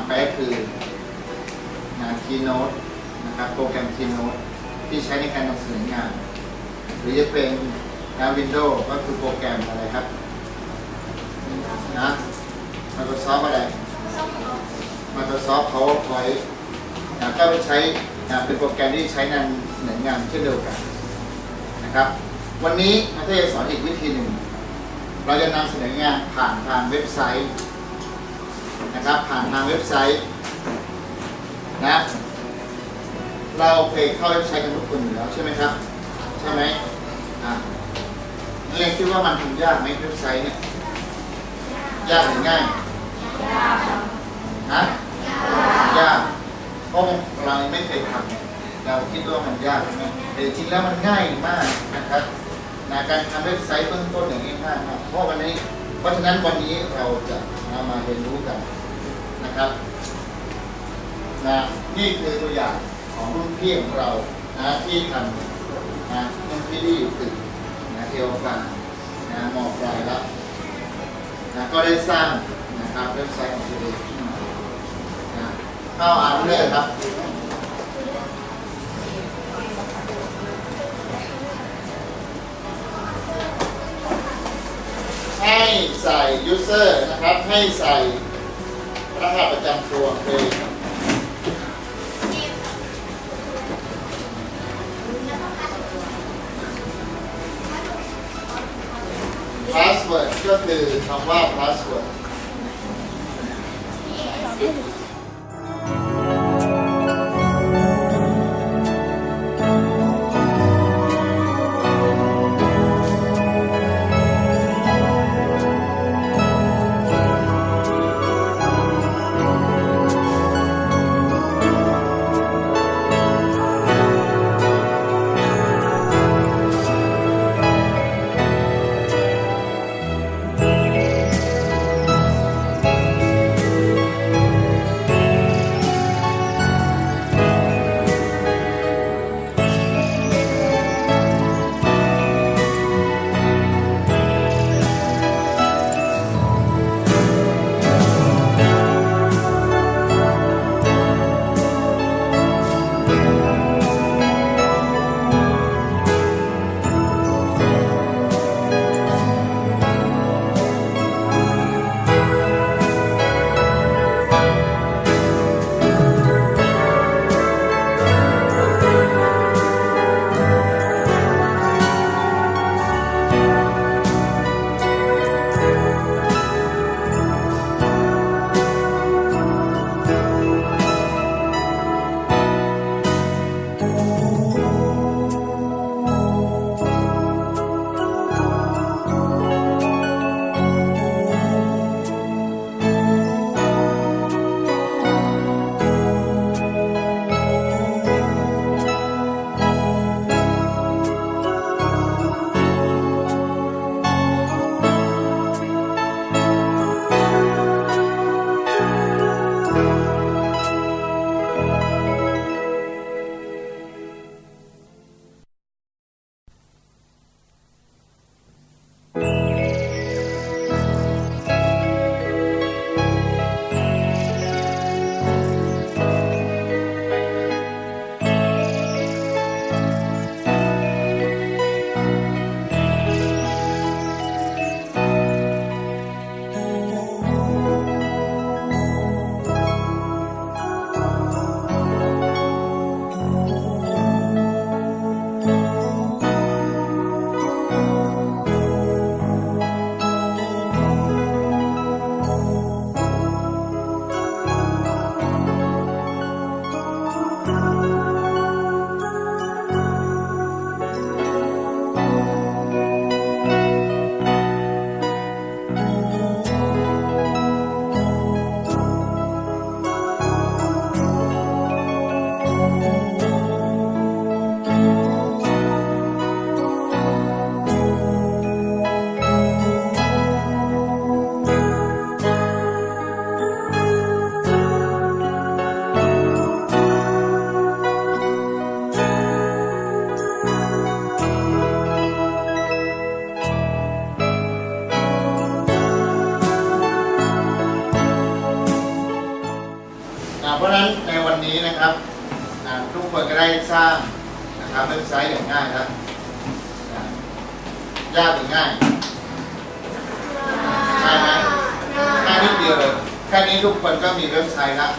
ำไปก็คือนะ Keynote นะครับโปรแกรม Keynote ที่ใช้ในการนำเสนองาน หรือจะเป็นนะ Windows ก็คือโปรแกรมอะไรครับนะ Microsoft อะไร Microsoft PowerPoint นะก็ไปใช้นะเป็นโปรแกรมที่ใช้นำเสนองานเช่นเดียวกันนะครับ วันนี้อาจารย์จะสอนอีกวิธีหนึ่ง เราจะนำเสนองานผ่านทางเว็บไซต์ นะครับ ผ่านทางเว็บไซต์นะเราเคยเข้าเว็บไซต์กันทุกคนอยู่แล้วใช่ไหมครับ ใช่ไหมอะนักเรียนคิดว่ามันทำยากไหมเว็บไซต์เนี่ยยากหรือง่ายฮะยากเพราะเราไม่เคยทำไงเราคิดว่ามันยากใช่ไหมแต่จริงๆแล้วมันง่ายมากนะครับนะการทำเว็บไซต์เบื้องต้นอย่างง่ายๆมากเพราะวันนี้ เพราะฉะนั้นวันนี้เราจะเอามาเรียนรู้กัน นะครับนะนี่คือตัวอย่างของรุ่นพี่ของเรานะที่ทำนะรุ่นพี่ที่อยู่ตึกนะเทวฟ้านะมอปลายแล้วนะก็ได้สร้างนะครับเว็บไซต์ของตัวเองขึ้นมานะเข้าอ่านเลยครับให้ใส่ user นะครับ ให้ใส่ รหัสประจำตัวเลย password ก็คือคำว่า password นะครับ ยากหรือง่ายง่ายไหมง่ายนิดเดียวเลยแค่นี้ทุกคนก็มีเว็บไซต์แล้ว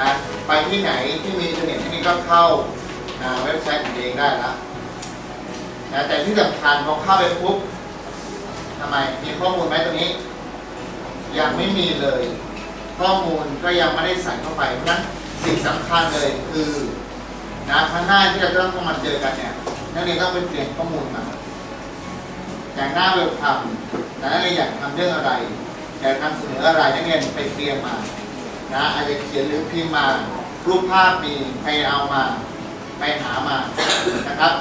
นะไปที่ไหนที่มีอินเทอร์เน็ตที่นี่ก็เข้าเว็บไซต์ของเองได้แล้วนะแต่ที่สำคัญพอเข้าไปปุ๊บทำไมมีข้อมูลไหมตรงนี้ ยังไม่มีเลย ข้อมูลก็ยังไม่ได้ใส่เข้าไปเพราะฉะนั้นสิ่งสำคัญเลยคือนะครั้งหน้าที่เราจะต้องมาเจอกันเนี่ยนักเรียนต้องไปเตรียมข้อมูลมา อย่างหน้าเว็บทำนะเรียนอยากทำเรื่องอะไรอยากนำเสนออะไรนักเรียนไปเตรียมมานะอาจจะเขียนหรือพิมพ์มา รูปภาพมีไปเอามา ไปหามานะครับ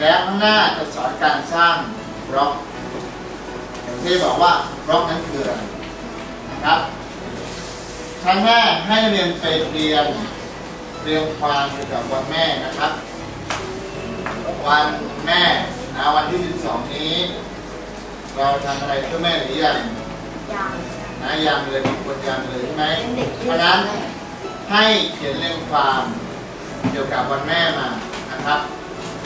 แล้วข้างหน้าจะสอนการสร้างบล็อกอย่างที่บอกว่าบล็อกนั้นคืออะไรนะครับครั้งแรกให้นักเรียนไปเรียนเรียงความเกี่ยวกับวันแม่นะครับ วันแม่ นะวันที่ 12 นี้ เราทำอะไรเพื่อแม่หรือยังยังนะยังเลยบางคนยังเลยใช่ไหมเป็นเด็กเพราะฉะนั้นให้เขียนเรียงความเกี่ยวกับวันแม่มานะครับ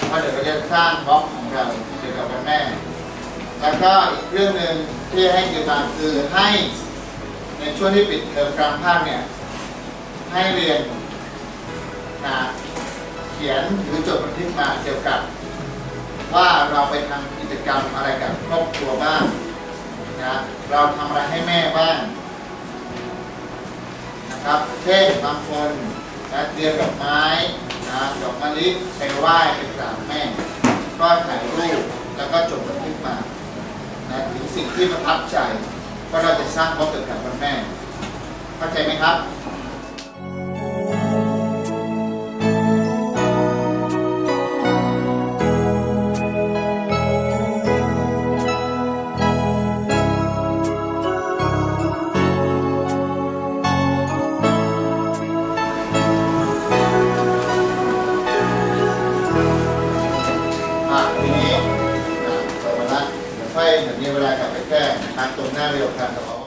เพราะเดี๋ยวเราจะสร้างบล็อกของเราเกี่ยวกับวันแม่ แล้วก็อีกเรื่องหนึ่งที่ให้เกี่ยวกับคือให้ในช่วงที่ปิดเทอมกลางภาคเนี่ยให้เรียนนะเขียนหรือจดบันทึกมาเกี่ยวกับ ว่าเราไปทำกิจกรรมอะไรกับครอบครัวบ้างนะเราทำอะไรให้แม่บ้างนะครับเช่นบางคนนะเตรียมดอกไม้นะดอกมะลิไปไหว้ไปกราบแม่ ก็ถ่ายรูปแล้วก็จดบันทึกมานะถึงสิ่งที่ประทับใจ ก็เราจะสร้างบล็อกเกี่ยวกับวันแม่ เข้าใจไหมครับ วลากลับไปแก้นะครับตรงหน้าประโยคการตอบเ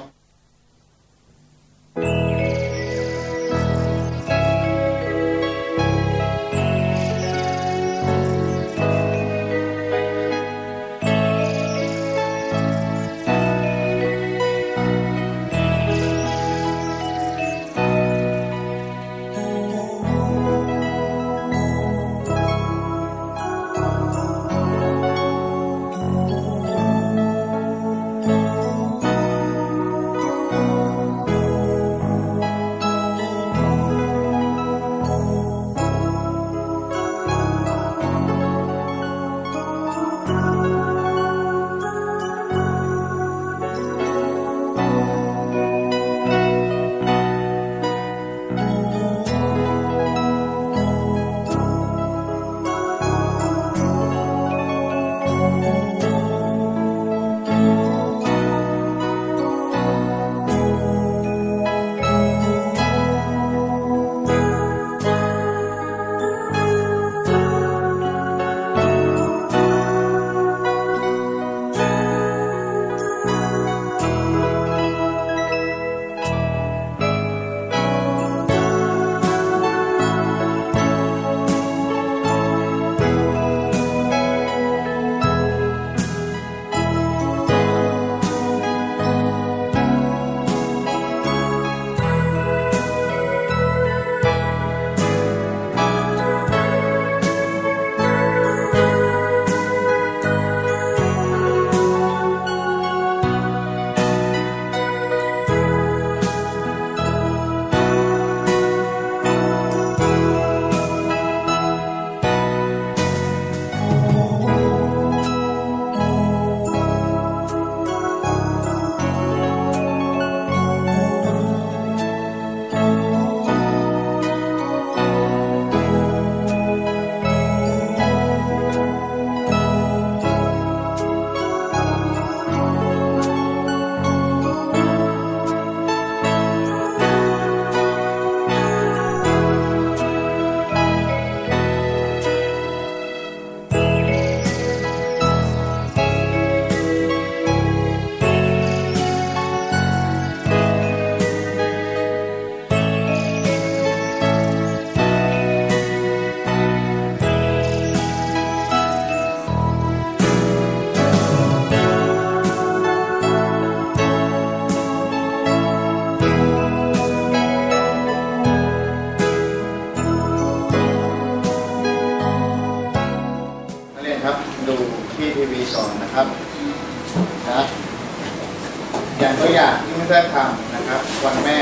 ตัวอย่างที่มาสเตอร์ทำนะครับวันแม่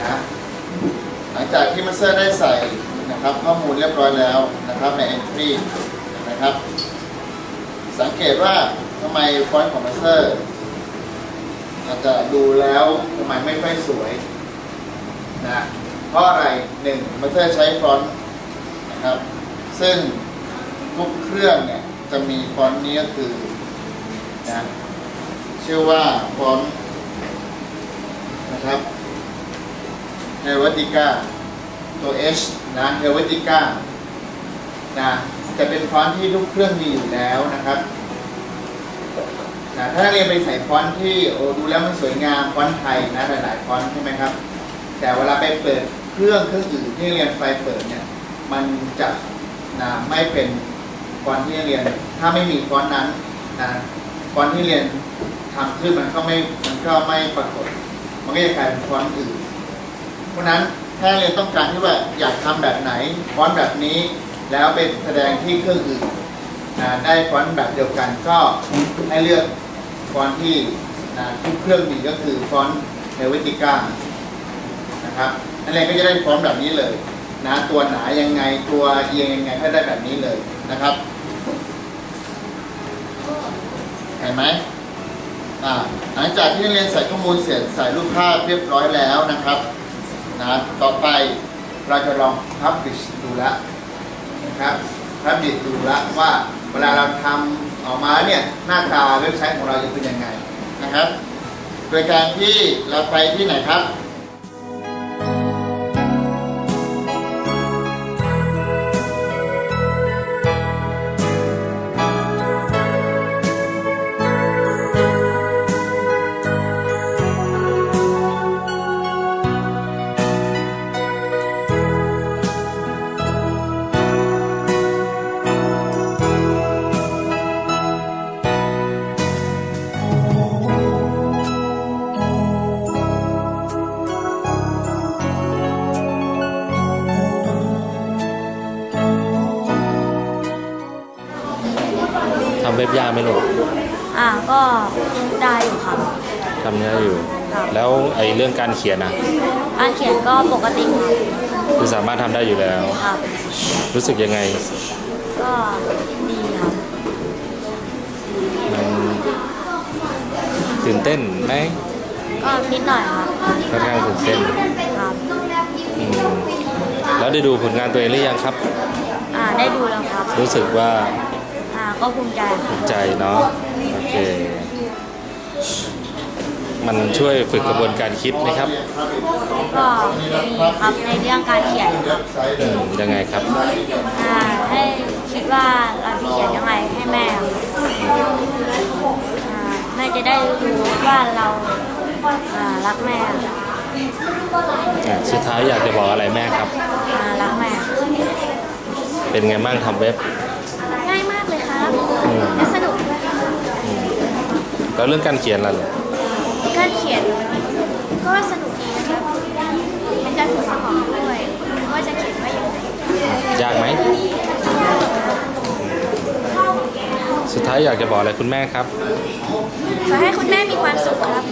นะหลังจากที่มาสเตอร์ได้ใส่นะครับข้อมูลเรียบร้อยแล้วนะครับใน entry นะครับ สังเกตว่าทำไมฟอนต์ของมาสเตอร์อาจจะดูแล้วทำไมไม่ค่อยสวยนะเพราะอะไรหนึ่งมาสเตอร์ใช้ฟอนต์นะครับซึ่งทุกเครื่องเนี่ยจะมีฟอนต์นี้ก็คือนะชื่อว่าฟอนต์ นะครับเฮลเวติก้าตัว H นะเฮลเวติก้านะจะเป็นฟอนต์ที่ทุกเครื่องมีอยู่แล้วนะครับนะถ้านักเรียนไปใส่ฟอนต์ที่โอ้ดูแล้วมันสวยงามฟอนต์ไทยนะหลายๆฟอนต์ใช่ไหมครับ แต่เวลาไปเปิดเครื่องเครื่องอื่นที่เรียนไปเปิดเนี่ยมันจะนะไม่เป็นฟอนต์ที่เรียน ถ้าไม่มีฟอนต์นั้นนะฟอนต์ที่เรียนทำขึ้นมันก็ไม่มันก็ไม่ปรากฏ มันก็จะกลายเป็นฟอนต์อื่น เพราะนั้นถ้าเรียนต้องการที่ว่าอยากทำแบบไหนฟอนต์แบบนี้ แล้วไปแสดงที่เครื่องอื่นนะได้ฟอนต์แบบเดียวกันก็ให้เลือกฟอนต์ที่นะทุกเครื่องมีก็คือฟอนต์เฮลเวติก้านะครับนักเรียนก็จะได้พร้อมแบบนี้เลยนะตัวหนายังไงตัวเอียงยังไงให้ได้แบบนี้เลยนะครับเห็นไหม หลังจากที่นักเรียนใส่ข้อมูลเสร็จใส่รูปภาพเรียบร้อยแล้วนะครับนะต่อไปเราจะลองพับบิชดูละนะครับพับบิชดูละว่าเวลาเราทำออกมาเนี่ยหน้าตาเว็บไซต์ของเราจะเป็นยังไงนะครับ โดยการที่เราไปที่ไหนครับ ยากไหมลูกอ่าก็ได้อยู่ครับ ทำเนื้ออยู่ ครับ แล้วไอ้เรื่องการเขียนนะการเขียนก็ปกติคือสามารถทำได้อยู่แล้ว ครับ รู้สึกยังไง ก็ดีครับ มันตื่นเต้นไหมก็นิดหน่อยครับค่อนข้างตื่นเต้นครับ อืมแล้วได้ดูผลงานตัวเองหรือยังครับ อ่าได้ดูแล้วครับ รู้สึกว่าอ่า ก็ภูมิใจคภูรับมิใจเนาะโอเค มันช่วยฝึกกระบวนการคิดไหมครับก็มีครับในเรื่องการเขียนครับอืมยังไงครับ อ่าให้คิดว่าเราจะเขียนยังไงให้แม่ครับอ่าแม่จะได้รู้ว่าเราอ่ารักแม่อะสุดท้ายอยากจะบอกอะไรแม่ครับ อ่ารักแม่ เป็นไงบ้างทำเว็บ แล้วเรื่องการเขียนล่ะลูกการเขียนก็สนุกดีนะครับเป็นการฝึกสมองด้วยว่าจะเขียนว่าอย่างไรยากไหม สุดท้ายอยากจะบอกอะไรคุณแม่ครับ ขอให้คุณแม่มีความสุขครับ